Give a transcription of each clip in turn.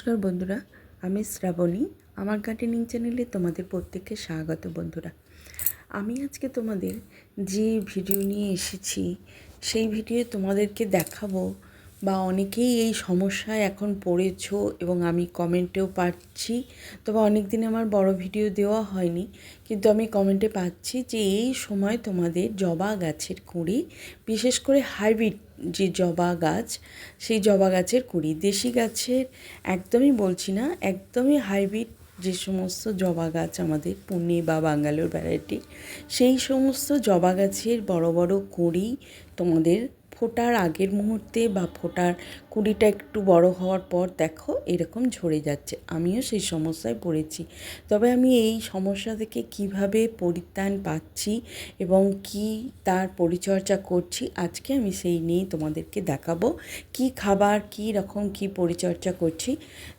নমস্কার বন্ধুরা, আমি শ্রাবণী। আমার গার্ডেনিং চ্যানেলে তোমাদের প্রত্যেককে স্বাগত বন্ধুরা। আমি আজকে তোমাদের যে ভিডিও নিয়ে এসেছি, সেই ভিডিও তোমাদেরকে দেখাবো বা অনেকেই এই সমস্যায় এখন পড়েছো এবং আমি কমেন্টেও পাচ্ছি, তবে অনেক দিন আমার বড় ভিডিও দেওয়া হয়নি। কিন্তু আমি কমেন্টে পাচ্ছি যে এই সময় তোমাদের জবা গাছের কুঁড়ি, বিশেষ করে হাইব্রিড যে জবা গাছ, সেই জবা গাছের কুঁড়ি, দেশি গাছের একদমই বলছি না, একদমই হাইব্রিড যে সমস্ত জবা গাছ আমাদের পুনে বা বাঙ্গালোর ভ্যারাইটি সেই সমস্ত জবা গাছের বড় বড় কুঁড়ি তোমাদের ফোটার আগের মুহূর্তে বা ফোটার কুড়িটা একটু বড় হওয়ার পর দেখো এরকম ঝরে যাচ্ছে। আমিও সেই সমস্যায় পড়েছি। তবে আমি এই সমস্যা থেকে কীভাবে পরিত্রাণ পাচ্ছি এবং কি তার পরিচর্যা করছি, আজকে আমি সেই নিয়ে তোমাদেরকে দেখাবো। কি খাবার, কি রকম কি পরিচর্যা করছি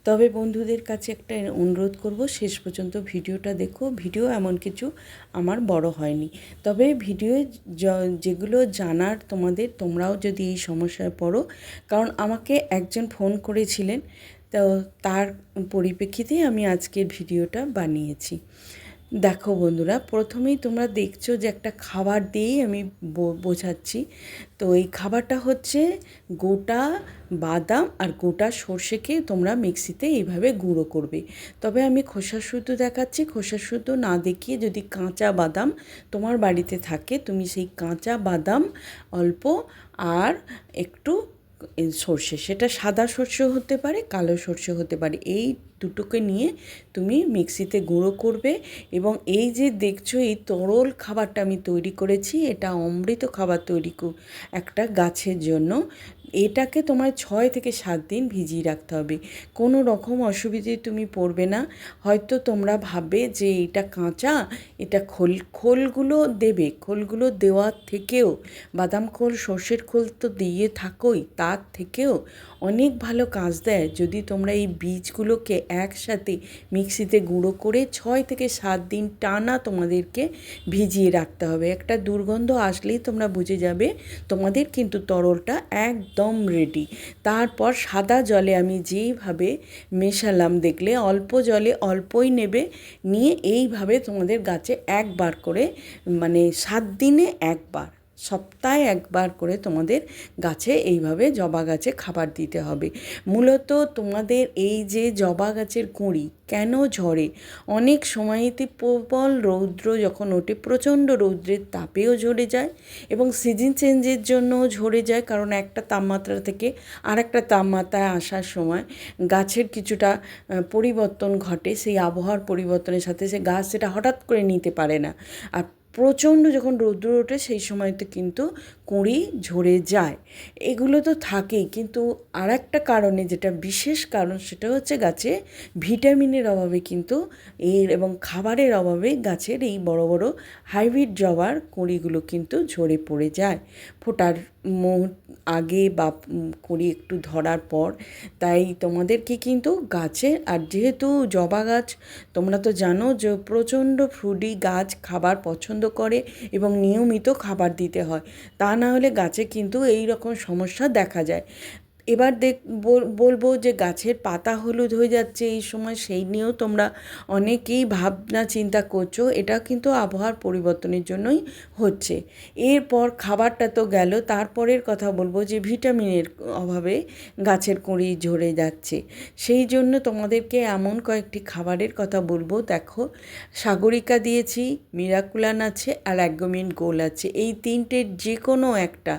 তবে বন্ধুদের কাছে একটা অনুরোধ করব, শেষ পর্যন্ত ভিডিওটা দেখো। ভিডিও এমন কিছু আমার বড় হয়নি। তবে ভিডিও যেগুলো জানার তোমাদের, তোমরাও যদি এই সমস্যায় পড়ো, কারণ আমাকে একজন ফোন করেছিলেন, তো তার পরিপ্রেক্ষিতেই আমি আজকের ভিডিওটা বানিয়েছি। দেখো বন্ধুরা, প্রথমেই তোমরা দেখছ যে একটা খাবার দিয়েই আমি বোঝাচ্ছি। তো এই খাবারটা হচ্ছে গোটা বাদাম আর গোটা সর্ষেকে তোমরা মিক্সিতে এইভাবে গুঁড়ো করবে। তবে আমি খোসা শুদ্ধ দেখাচ্ছি, খোসা শুদ্ধ না দেখিয়ে যদি কাঁচা বাদাম তোমার বাড়িতে থাকে, তুমি সেই কাঁচা বাদাম অল্প আর একটু সর্ষে, সেটা সাদা সর্ষে হতে পারে, কালো সর্ষে হতে পারে। এই দুটোকে নিয়ে তুমি মিক্সিতে গুঁড়ো করবে এবং এই যে দেখছ, এই তরল খাবারটা আমি তৈরি করেছি, এটা অমৃত খাবার তৈরি একটা গাছের জন্য। এটাকে তোমার ছয় থেকে সাত দিন ভিজিয়ে রাখতে হবে। কোনো রকম অসুবিধে তুমি পড়বে না। হয়তো তোমরা ভাববে যে এটা কাঁচা, এটা খোল, খোলগুলো দেবে। খোলগুলো দেওয়ার থেকেও, বাদাম খোল, সর্ষের খোল তো দিয়ে থাকোই, তার থেকেও অনেক ভালো কাজ দেয়। যদি তোমরা এই বীজগুলোকে একসাথে মিক্সিতে গুঁড়ো করে ছয় থেকে সাত দিন টানা তোমাদেরকে ভিজিয়ে রাখতে হবে। একটা দুর্গন্ধ আসলেই তোমরা বুঝে যাবে, তোমাদের কিন্তু তরলটা একদম রেডি তারপর সাদা জলে আমি যেইভাবে মেশালাম দেখলে অল্প জলে অল্পই নেবে, নিয়ে এইভাবে তোমাদের গাছে একবার করে মানে সাত দিনে একবার সপ্তাহে একবার করে তোমাদের গাছে এইভাবে জবা গাছে খাবার দিতে হবে। মূলত তোমাদের এই যে জবা গাছের কুঁড়ি কেন ঝরে? অনেক সময়তে প্রবল রৌদ্র যখন ওঠে, প্রচণ্ড রৌদ্রের তাপেও ঝরে যায় এবং সিজন চেঞ্জের জন্যও ঝরে যায়, কারণ একটা তাপমাত্রা থেকে আর একটা তাপমাত্রায় আসার সময় গাছের কিছুটা পরিবর্তন ঘটে, সেই আবহাওয়ার পরিবর্তনের সাথে সে গাছ সেটা হঠাৎ করে নিতে পারে না। আর প্রচণ্ড যখন রৌদ্র ওঠে সেই সময়তে কিন্তু কুঁড়ি ঝরে যায়। এগুলো তো থাকেই, কিন্তু আর একটা কারণে যেটা বিশেষ কারণ সেটা হচ্ছে গাছে ভিটামিনের অভাবে কিন্তু এর এবং খাবারের অভাবে গাছের এই বড় বড় হাইব্রিড জবার কুঁড়িগুলো কিন্তু ঝরে পড়ে যায়। ফোটার আগে বা কুঁড়ি একটু ধরার পর, তাই তোমাদেরকে কিন্তু গাছে আর যেহেতু জবা গাছ, তোমরা তো জানো যে প্রচণ্ড ফ্রুডি গাছ খাবার পছন্দ করে এবং নিয়মিত খাবার দিতে হয়। তা না হলে গাছে কিন্তু এই রকম সমস্যা দেখা যায়। এবার দেখ বলব যে গাছের পাতা হলুদ হয়ে যাচ্ছে এই সময়, সেই নিয়েও তোমরা অনেকেই ভাবনা চিন্তা করছ। এটা কিন্তু আবহাওয়ার পরিবর্তনের জন্যই হচ্ছে। এরপর খাবারটা তো গেল, তারপরের কথা বলব যে ভিটামিনের অভাবে গাছের কুঁড়ি ঝরে যাচ্ছে। সেই জন্য তোমাদেরকে এমন কয়েকটি খাবারের কথা বলব। দেখো, সাগরিকা দিয়েছি, মিরাকুলান আছে আর অ্যাগোমিন গোল আছে। এই তিনটের যে কোনো একটা,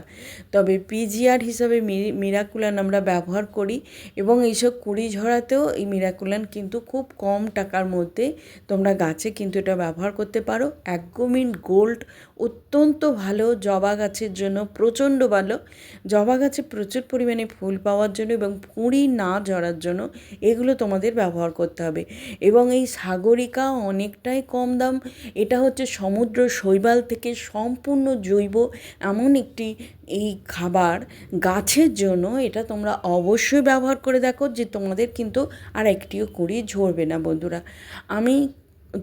তবে পিজিআর হিসাবে মিরাকুলান আমরা ব্যবহার করি এবং এইসব কুড়ি ঝরাতেও এই মিরাকুলান কিন্তু খুব কম টাকার মধ্যে তোমরা গাছে কিন্তু এটা ব্যবহার করতে পারো। অ্যাগ্রোমিন গোল্ড অত্যন্ত ভালো, জবা গাছের জন্য প্রচণ্ড ভালো। জবা গাছে প্রচুর পরিমাণে ফুল পাওয়ার জন্য এবং কুঁড়ি না ঝরার জন্য এগুলো তোমাদের ব্যবহার করতে হবে। এবং এই সাগরিকা অনেকটাই কম দাম। এটা হচ্ছে সমুদ্র শৈবাল থেকে সম্পূর্ণ জৈব এমন একটি এই খাবার গাছের জন্য এটা তোমরা অবশ্যই ব্যবহার করে দেখো যে তোমাদের কিন্তু আর একটিও কুড়ি ঝরবে না বন্ধুরা। আমি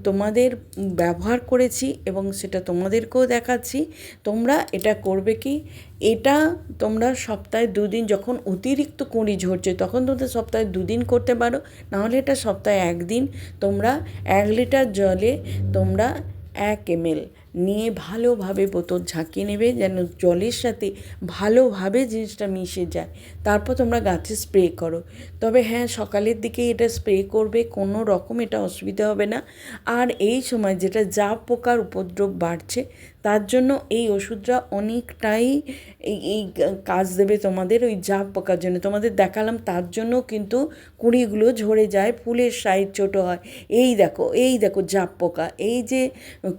তোমাদের ব্যবহার করেছি এবং সেটা তোমাদেরকেও দেখাচ্ছি। তোমরা এটা করবে কি? এটা তোমরা সপ্তাহে দুদিন যখন অতিরিক্ত কুঁড়ি ঝরছে, তখন তোমরা সপ্তাহে দুদিন করতে পারো। নাহলে এটা সপ্তাহে একদিন তোমরা এক লিটার জলে তোমরা এক এমএল নিয়ে ভালোভাবে বোতল ঝাঁকিয়ে নেবে, যেন জলের সাথে ভালোভাবে জিনিসটা মিশে যায়। তারপর তোমরা গাছে স্প্রে করো। তবে হ্যাঁ সকালের দিকে এটা স্প্রে করবে, কোনো রকম এটা অসুবিধা হবে না। আর এই সময় যেটা যা পোকার উপদ্রব বাড়ছে, তার জন্য এই ওষুধটা অনেকটাই এই কাজ দেবে তোমাদের, ওই জাপ পোকার জন্য। তোমাদের দেখালাম, তার জন্য কিন্তু কুঁড়িগুলো ঝরে যায়, ফুলের সাইজ ছোট হয়। এই দেখো এই দেখো জাপ পোকা। এই যে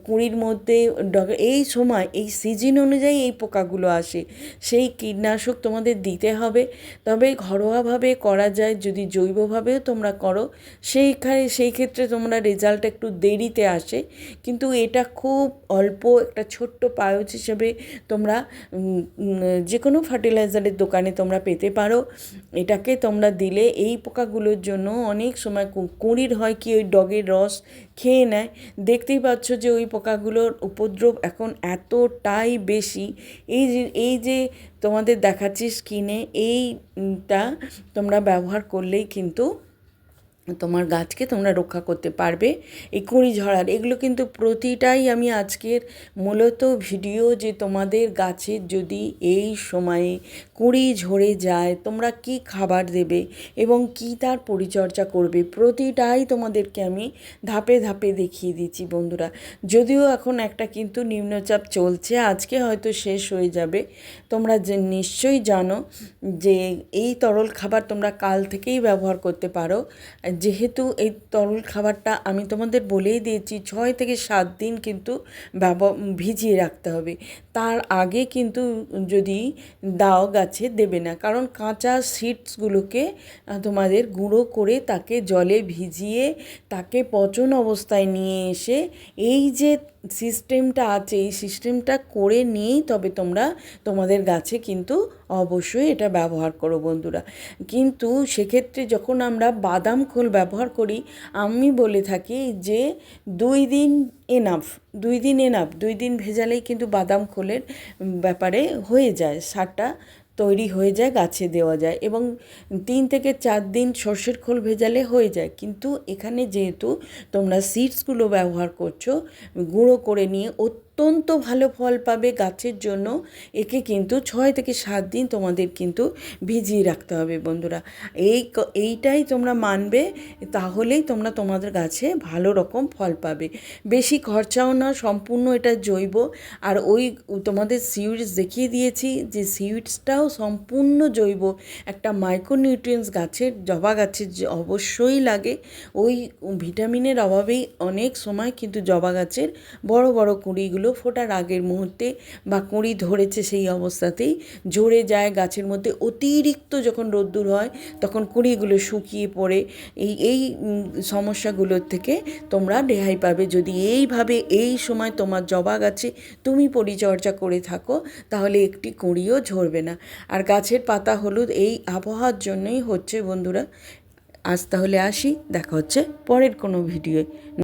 কুঁড়ির মধ্যে ডগ- এই সময়, এই সিজন অনুযায়ী এই পোকাগুলো আসে। সেই কীটনাশক তোমাদের দিতে হবে। তবে ঘরোয়াভাবে করা যায়, যদি জৈবভাবেও তোমরা করো, সেইখানে সেই ক্ষেত্রে তোমরা রেজাল্ট একটু দেরিতে আসে। কিন্তু এটা খুব অল্প একটা ছোট্ট পায়োজ হিসেবে তোমরা যে কোনো ফার্টিলাইজারের দোকানে তোমরা পেতে পারো। এটাকে তোমরা দিলে এই পোকাগুলোর জন্য অনেক সময় কুঁড়ির হয় কি ওই ডগের রস খেয়ে নেয়। দেখতেই পাচ্ছ যে ওই পোকাগুলোর উপদ্রব এখন এতটাই বেশি। এই যে এই যে তোমাদের দেখাচ্ছি স্কিনে এইটা তোমরা ব্যবহার করলেই কিন্তু তোমার গাছকে তোমরা রক্ষা করতে পারবে। এই কুঁড়ি ঝরার এগুলো কিন্তু প্রতিটাই আমি আজকের মূলত ভিডিও যে তোমাদের গাছের যদি এই সময়ে কুঁড়ি ঝরে যায়, তোমরা কি খাবার দেবে এবং কি তার পরিচর্যা করবে, প্রতিটাই তোমাদেরকে আমি ধাপে ধাপে দেখিয়ে দিচ্ছি বন্ধুরা। যদিও এখন একটা কিন্তু নিম্নচাপ চলছে, আজকে হয়তো শেষ হয়ে যাবে। তোমরা যে নিশ্চয়ই জানো যে এই তরল খাবার তোমরা কাল থেকেই ব্যবহার করতে পারো। যেহেতু এই তরল খাবারটা আমি তোমাদের বলেই দিয়েছি, ছয় থেকে সাত দিন কিন্তু ভিজিয়ে রাখতে হবে। তার আগে কিন্তু যদি দাও গাছে দেবে না, কারণ কাঁচা সিডসগুলোকে তোমাদের গুঁড়ো করে তাকে জলে ভিজিয়ে তাকে পচন অবস্থায় নিয়ে এসে এই যে সিস্টেমটা আছে, এই সিস্টেমটা করে নিয়েই তবে তোমরা তোমাদের গাছে কিন্তু অবশ্যই এটা ব্যবহার করো বন্ধুরা। কিন্তু সেক্ষেত্রে যখন আমরা বাদাম খোল ব্যবহার করি, আমি বলে থাকি যে দুই দিন এনাফ দুই দিন এনাফ দুই দিন ভেজালেই কিন্তু বাদাম খোলের ব্যাপারে হয়ে যায় সারটা তৈরি হয়ে যায়, গাছে দেওয়া যায় এবং তিন থেকে চার দিন সর্ষের খোল ভেজালে হয়ে যায়। কিন্তু এখানে যেহেতু তোমরা সিডসগুলো ব্যবহার করছ, গুঁড়ো করে নিয়ে অত্যন্ত ভালো ফল পাবে গাছের জন্য। একে কিন্তু ছয় থেকে সাত দিন তোমাদের কিন্তু ভিজিয়ে রাখতে হবে বন্ধুরা। এই এইটাই তোমরা মানবে, তাহলেই তোমরা তোমাদের গাছে ভালো রকম ফল পাবে। বেশি খরচাও না, সম্পূর্ণ এটা জৈব। আর ওই তোমাদের সিউডস দেখিয়ে দিয়েছি যে সিউডসটাও সম্পূর্ণ জৈব। একটা মাইক্রোনিউট্রিয়েন্টস গাছের, জবা গাছের অবশ্যই লাগে। ওই ভিটামিনের অভাবেই অনেক সময় কিন্তু জবা গাছের বড় বড় কুঁড়িগুলো ফোটার আগের মুহূর্তে বা কুঁড়ি ধরেছে সেই অবস্থাতেই ঝরে যায় গাছের মধ্যে। অতিরিক্ত যখন রোদ্দুর হয়, তখন কুঁড়িগুলো শুকিয়ে পড়ে। এই এই সমস্যাগুলোর থেকে তোমরা রেহাই পাবে। যদি এইভাবে এই সময় তোমার জবা গাছে তুমি পরিচর্যা করে থাকো, তাহলে একটি কুঁড়িও ঝরবে না। আর গাছের পাতা হলুদ এই আবহাওয়ার জন্যই হচ্ছে বন্ধুরা। আজ তাহলে আসি, দেখা হচ্ছে পরের কোনো ভিডিওয়ে।